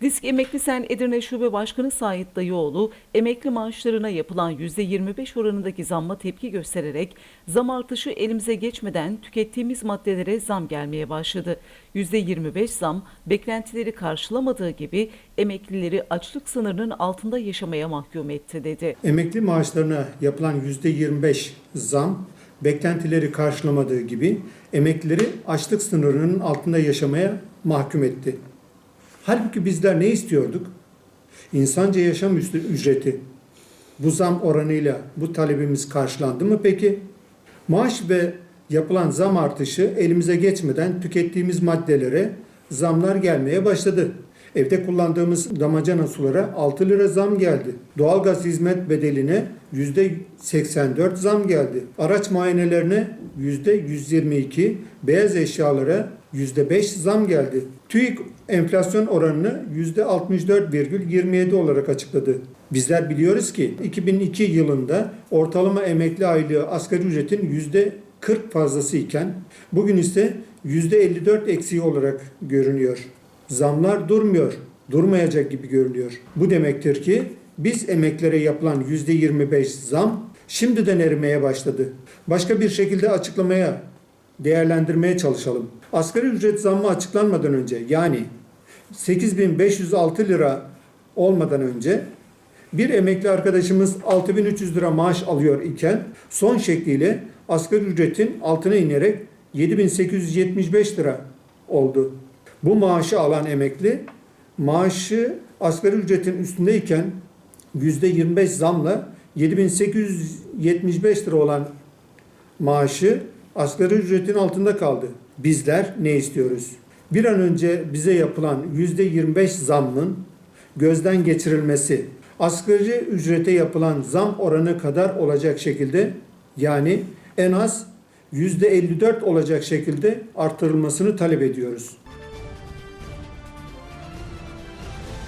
Disk Emekli Sen Edirne Şube Başkanı Sait Dayıoğlu, emekli maaşlarına yapılan %25 oranındaki zamma tepki göstererek zam artışı elimize geçmeden tükettiğimiz maddelere zam gelmeye başladı. %25 zam beklentileri karşılamadığı gibi emeklileri açlık sınırının altında yaşamaya mahkum etti dedi. Emekli maaşlarına yapılan %25 zam beklentileri karşılamadığı gibi emeklileri açlık sınırının altında yaşamaya mahkum etti. Halbuki bizler ne istiyorduk? İnsanca yaşam ücreti. Bu zam oranıyla bu talebimiz karşılandı mı peki? Maaş ve yapılan zam artışı elimize geçmeden tükettiğimiz maddelere zamlar gelmeye başladı. Evde kullandığımız damacana sulara 6 lira zam geldi. Doğalgaz hizmet bedeline %84 zam geldi. Araç muayenelerine %122, beyaz eşyalara %5 zam geldi. TÜİK enflasyon oranını %64,27 olarak açıkladı. Bizler biliyoruz ki 2002 yılında ortalama emekli aylığı asgari ücretin %40 fazlası iken bugün ise %54 eksiği olarak görünüyor. Zamlar durmuyor, durmayacak gibi görünüyor. Bu demektir ki biz emeklere yapılan %25 zam şimdiden erimeye başladı. Başka bir şekilde açıklamaya, değerlendirmeye çalışalım. Asgari ücret zammı açıklanmadan önce yani 8506 lira olmadan önce bir emekli arkadaşımız 6300 lira maaş alıyor iken son şekliyle asgari ücretin altına inerek 7875 lira oldu. Bu maaşı alan emekli maaşı asgari ücretin üstündeyken %25 zamla 7875 lira olan maaşı asgari ücretin altında kaldı. Bizler ne istiyoruz? Bir an önce bize yapılan %25 zammın gözden geçirilmesi, asgari ücrete yapılan zam oranı kadar olacak şekilde yani en az %54 olacak şekilde artırılmasını talep ediyoruz.